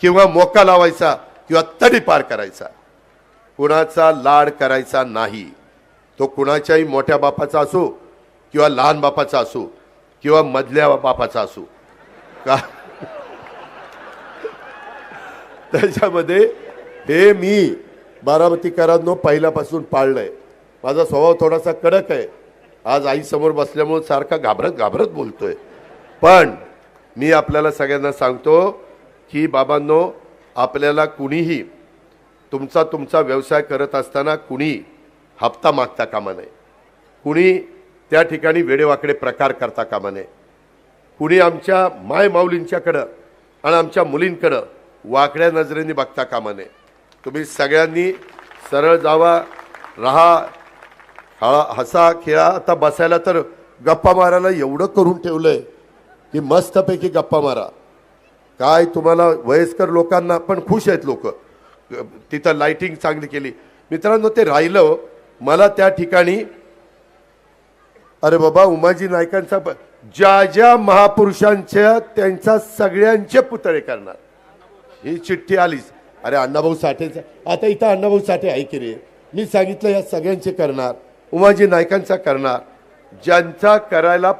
किंवा मोका लावायचा किंवा तडी पार करायचा. कुणाचा लाड करायचा नाही. तो कुणाच्याही मोठ्या बापाचा असो किंवा लहान बापाचा असो किंवा मधल्या बापाचा असो. का? त्याच्यामध्ये हे मी बारामतीकरांनो पहिल्यापासून पाळलंय. माझा स्वभाव थोडासा कडक आहे. आज आईसमोर बसल्यामुळे सारखा घाबरत घाबरत बोलतोय. पण मी आपल्याला सगळ्यांना सांगतो की बाबांनो आपल्याला कुणीही तुमचा तुमचा व्यवसाय करत असताना कुणी हप्ता मागता कामा नये. कुणी त्या ठिकाणी वेडेवाकडे प्रकार करता कामा नये. कुणी आमच्या माय माऊलींच्याकडं आणि आमच्या मुलींकडं वाकड्या नजरेने बघता कामा नये. तुम्ही सगळ्यांनी सरळ जावा राहा हळा हसा खेळा. आता बसायला तर गप्पा मारायला एवढं करून ठेवलंय की मस्तपैकी गप्पा मारा. काय तुम्हाला वयस्कर लोकांना पण खुश आहेत लोक. तिथं लाइटिंग चांगली केली. मित्रांनो ते राहिलं. मला त्या ठिकाणी अरे बाबा उमाजी नायकांचा ज्या ज्या महापुरुषांच्या त्यांचा सगळ्यांचे पुतळे करणार. ही चिठ्ठी आलीच. अरे अण्णाभाऊ साठेचा आता इथं अण्णाभाऊ साठे आहे की रे मी सांगितलं या सगळ्यांचे करणार. उमाजी नायकांचा करणार. ज्यांचा करायला